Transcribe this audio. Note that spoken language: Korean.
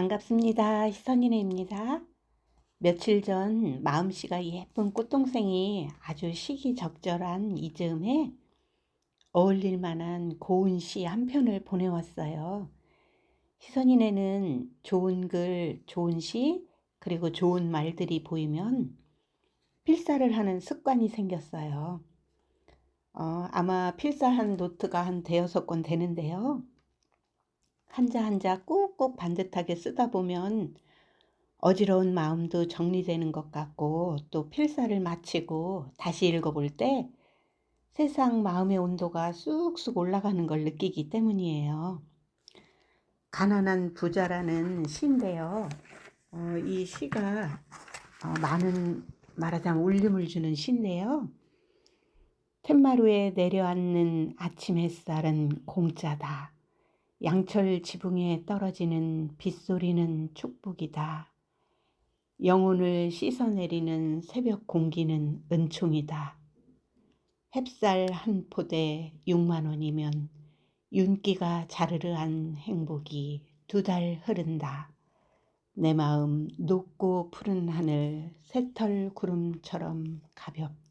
반갑습니다. 희선이네입니다. 며칠 전 마음씨가 예쁜 꽃동생이 아주 시기적절한 이 즈음에 어울릴 만한 고운 시 한 편을 보내왔어요. 희선이네는 좋은 글, 좋은 시, 그리고 좋은 말들이 보이면 필사를 하는 습관이 생겼어요. 어, 아마 필사한 노트가 한 대여섯 권 되는데요. 한자 한자 꾹꾹 반듯하게 쓰다 보면 어지러운 마음도 정리되는 것 같고 또 필사를 마치고 다시 읽어볼 때 세상 마음의 온도가 쑥쑥 올라가는 걸 느끼기 때문이에요. 가난한 부자라는 시인데요. 어, 이 시가 어, 많은 말하자면 울림을 주는 시인데요. 툇마루에 내려앉는 아침 햇살은 공짜다. 양철 지붕에 떨어지는 빗소리는 축복이다. 영혼을 씻어내리는 새벽 공기는 은총이다. 햅쌀 한 포대 6만 원이면 윤기가 자르르한 행복이 두 달 흐른다. 내 마음 높고 푸른 하늘 새털 구름처럼 가볍다.